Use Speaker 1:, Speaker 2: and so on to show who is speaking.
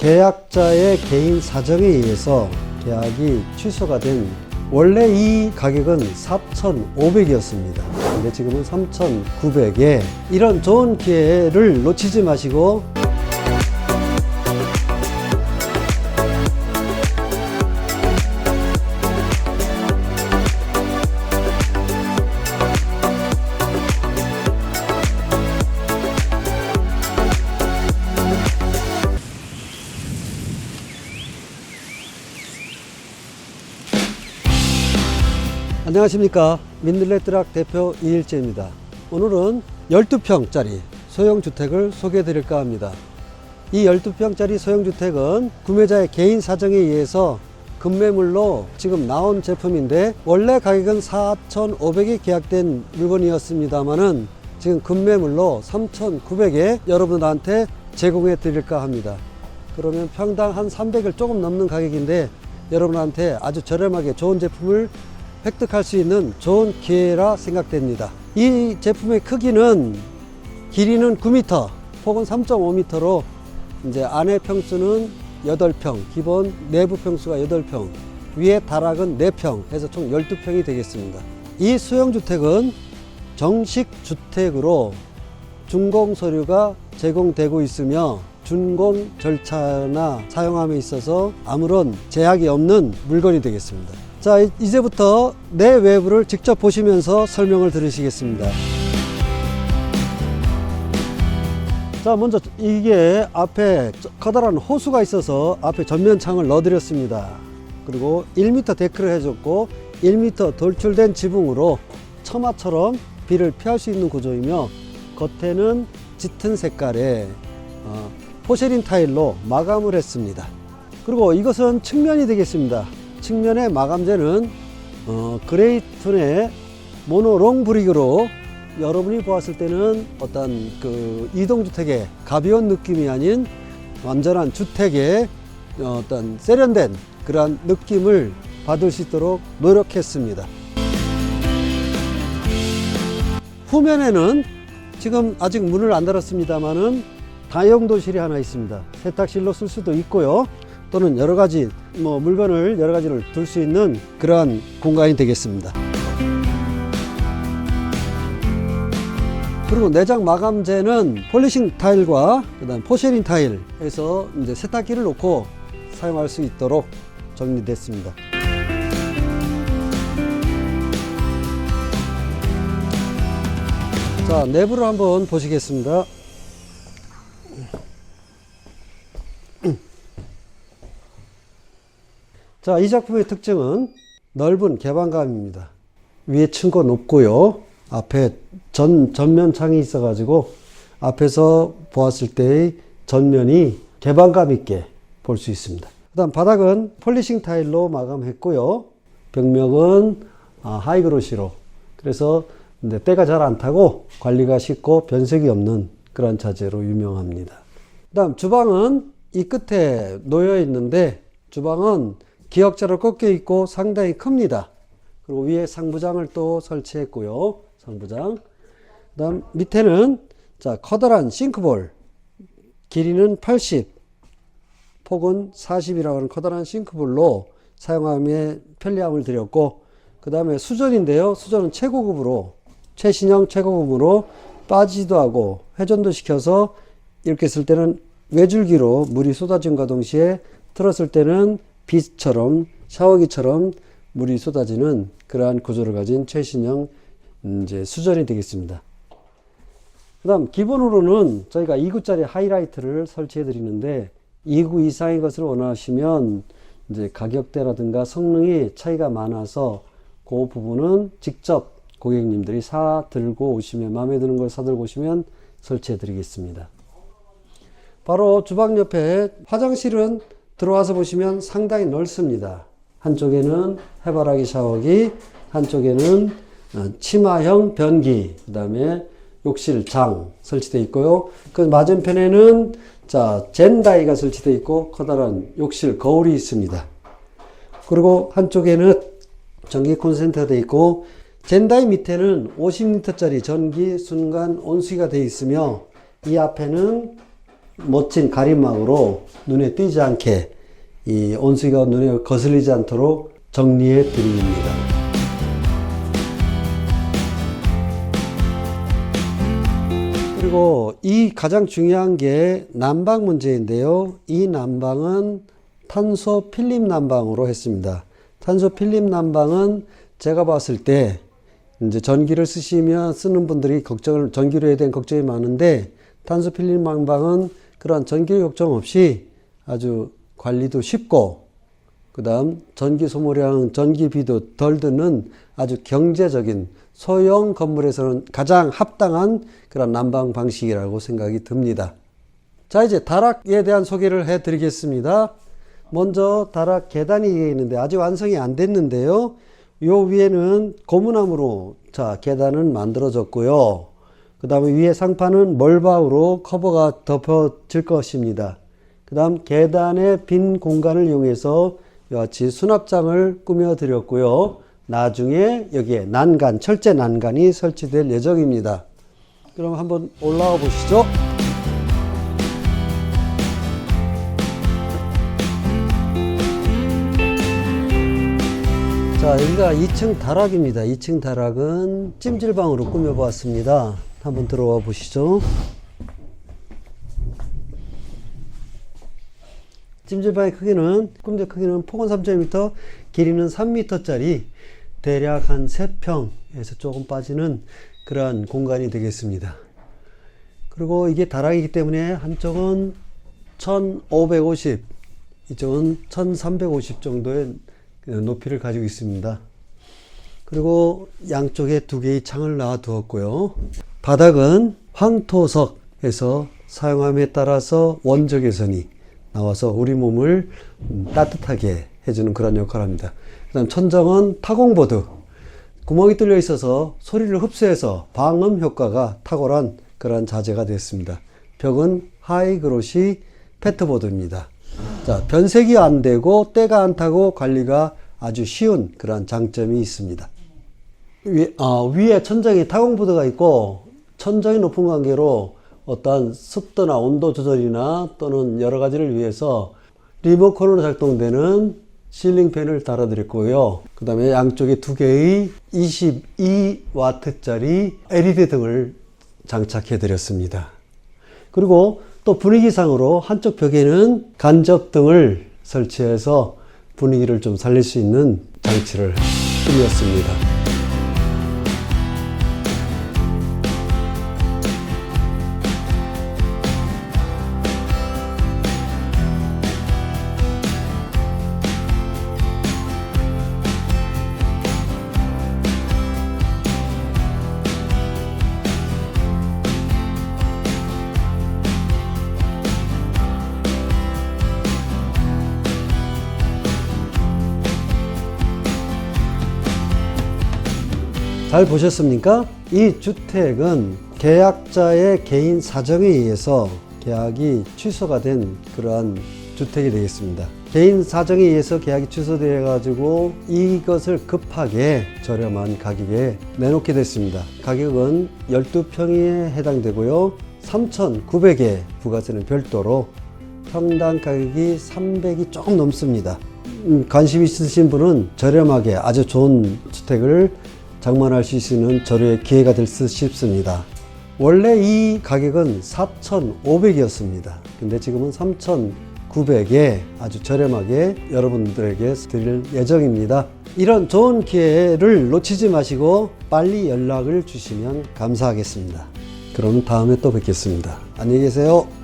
Speaker 1: 계약자의 개인 사정에 의해서 계약이 취소가 된 원래 이 가격은 4,500이었습니다. 근데 지금은 3,900에 이런 좋은 기회를 놓치지 마시고 안녕하십니까. 민들레트락 대표 이일재입니다. 오늘은 12평짜리 소형주택을 소개해 드릴까 합니다. 이 12평짜리 소형주택은 구매자의 개인 사정에 의해서 급매물로 지금 나온 제품인데 원래 가격은 4,500에 계약된 물건이었습니다만은 지금 급매물로 3,900에 여러분들한테 제공해 드릴까 합니다. 그러면 평당 한 300을 조금 넘는 가격인데 여러분한테 아주 저렴하게 좋은 제품을 획득할 수 있는 좋은 기회라 생각됩니다. 이 제품의 크기는 길이는 9m, 폭은 3.5m로 이제 안에 평수는 8평, 기본 내부 평수가 8평, 위에 다락은 4평 해서 총 12평이 되겠습니다. 이 소형주택은 정식 주택으로 준공 서류가 제공되고 있으며 준공 절차나 사용함에 있어서 아무런 제약이 없는 물건이 되겠습니다. 자, 이- 이제부터 내 외부를 직접 보시면서 설명을 들으시겠습니다. 자, 먼저 이게 앞에 커다란 호수가 있어서 앞에 전면 창을 넣어드렸습니다. 그리고 1m 데크를 해줬고 1m 돌출된 지붕으로 처마처럼 비를 피할 수 있는 구조이며 겉에는 짙은 색깔의 어, 포세린 타일로 마감을 했습니다. 그리고 이것은 측면이 되겠습니다. 측면의 마감재는 어, 그레이톤의 모노롱 브릭으로 여러분이 보았을 때는 어떤 그 이동주택의 가벼운 느낌이 아닌 완전한 주택의 어, 어떤 세련된 그러한 느낌을 받을 수 있도록 노력했습니다. 후면에는 지금 아직 문을 안 닫았습니다만은 다용도실이 하나 있습니다. 세탁실로 쓸 수도 있고요. 또는 여러 가지 뭐 물건을 여러 가지를 둘 수 있는 그러한 공간이 되겠습니다. 그리고 내장 마감재는 폴리싱 타일과 그다음 포쉐린 타일에서 이제 세탁기를 놓고 사용할 수 있도록 정리됐습니다. 자, 내부를 한번 보시겠습니다. 자, 이 작품의 특징은 넓은 개방감입니다. 위에 층고 높고요. 앞에 전, 전면 창이 있어가지고 앞에서 보았을 때의 전면이 개방감 있게 볼 수 있습니다. 그 다음 바닥은 폴리싱 타일로 마감했고요. 벽면은 아, 하이그로시로. 그래서 근데 때가 잘 안 타고 관리가 쉽고 변색이 없는 그런 자재로 유명합니다. 그 다음 주방은 이 끝에 놓여 있는데 주방은 기역자로 꺾여 있고 상당히 큽니다. 그리고 위에 상부장을 또 설치했고요. 상부장. 그 다음 밑에는 자 커다란 싱크볼 길이는 80 폭은 40이라고 하는 커다란 싱크볼로 사용함에 편리함을 드렸고 그 다음에 수전인데요. 수전은 최고급으로 최신형 최고급으로 빠지도 하고 회전도 시켜서 이렇게 쓸 때는 외줄기로 물이 쏟아짐과 동시에 틀었을 때는 빛처럼 샤워기처럼 물이 쏟아지는 그러한 구조를 가진 최신형 음, 이제 수전이 되겠습니다. 그 다음 기본으로는 저희가 2구짜리 하이라이트를 설치해 드리는데 2구 이상의 것을 원하시면 이제 가격대라든가 성능이 차이가 많아서 그 부분은 직접 고객님들이 사 들고 오시면 마음에 드는 걸 사 들고 오시면 설치해 드리겠습니다. 바로 주방 옆에 화장실은 들어와서 보시면 상당히 넓습니다. 한쪽에는 해바라기 샤워기, 한쪽에는 어, 치마형 변기, 그 다음에 욕실 장 설치되어 있고요. 그 맞은편에는 자, 젠다이가 설치되어 있고 커다란 욕실 거울이 있습니다. 그리고 한쪽에는 전기 콘센트가 되어 있고 젠다이 밑에는 50리터짜리 전기 순간 온수기가 되어 있으며 이 앞에는 멋진 가림막으로 눈에 띄지 않게 이 온수기가 눈에 거슬리지 않도록 정리해 드립니다. 그리고 이 가장 중요한 게 난방 문제인데요. 이 난방은 탄소 필름 난방으로 했습니다. 탄소 필름 난방은 제가 봤을 때 이제 전기를 쓰시면 쓰는 분들이 걱정을 전기료에 대한 걱정이 많은데 탄소 필름 난방은 그런 전기 걱정 없이 아주 관리도 쉽고 그 다음 전기 소모량, 전기비도 덜 드는 아주 경제적인 소형 건물에서는 가장 합당한 그런 난방 방식이라고 생각이 듭니다. 자, 이제 다락에 대한 소개를 해 드리겠습니다. 먼저 다락 계단이 있는데 아직 완성이 안 됐는데요. 요 위에는 고무나무로 자, 계단은 만들어졌고요. 그 다음에 위에 상판은 멀바우로 커버가 덮어질 것입니다. 그 다음 계단의 빈 공간을 이용해서 이와 같이 수납장을 꾸며 드렸고요. 나중에 여기에 난간, 철제 난간이 설치될 예정입니다. 그럼 한번 올라와 보시죠. 자, 여기가 2층 다락입니다. 2층 다락은 찜질방으로 꾸며보았습니다. 한번 들어와 보시죠. 찜질방의 크기는, 꿈대 크기는 폭은 3.1m, 길이는 3m짜리 대략 한 3평에서 조금 빠지는 그러한 공간이 되겠습니다. 그리고 이게 다락이기 때문에 한쪽은 1550, 이쪽은 1350 정도의 그 높이를 가지고 있습니다. 그리고 양쪽에 두 개의 창을 놔두었고요. 바닥은 황토석에서 사용함에 따라서 원적 개선이 나와서 우리 몸을 음, 따뜻하게 해주는 그런 역할을 합니다. 그 다음 천정은 타공보드. 구멍이 뚫려 있어서 소리를 흡수해서 방음 효과가 탁월한 그런 자재가 됐습니다. 벽은 하이그로시 페트보드입니다. 자, 변색이 안 되고 때가 안 타고 관리가 아주 쉬운 그런 장점이 있습니다. 위, 아, 위에 천정에 타공보드가 있고 천정이 높은 관계로 어떠한 습도나 온도 조절이나 또는 여러 가지를 위해서 리모컨으로 작동되는 실링팬을 달아드렸고요. 그 다음에 양쪽에 두 개의 22와트짜리 LED 등을 장착해 드렸습니다. 그리고 또 분위기상으로 한쪽 벽에는 간접 등을 설치해서 분위기를 좀 살릴 수 있는 장치를 꾸몄습니다. 잘 보셨습니까? 이 주택은 계약자의 개인 사정에 의해서 계약이 취소가 된 그러한 주택이 되겠습니다. 개인 사정에 의해서 계약이 취소되어 가지고 이것을 급하게 저렴한 가격에 내놓게 됐습니다. 가격은 12평에 해당되고요. 3,900에 부가세는 별도로 평당 가격이 300이 조금 넘습니다. 음, 관심 있으신 분은 저렴하게 아주 좋은 주택을 장만할 수 있는 저렴의 기회가 될 듯 싶습니다. 원래 이 가격은 4,500이었습니다. 근데 지금은 3,900에 아주 저렴하게 여러분들에게 드릴 예정입니다. 이런 좋은 기회를 놓치지 마시고 빨리 연락을 주시면 감사하겠습니다. 그럼 다음에 또 뵙겠습니다. 안녕히 계세요.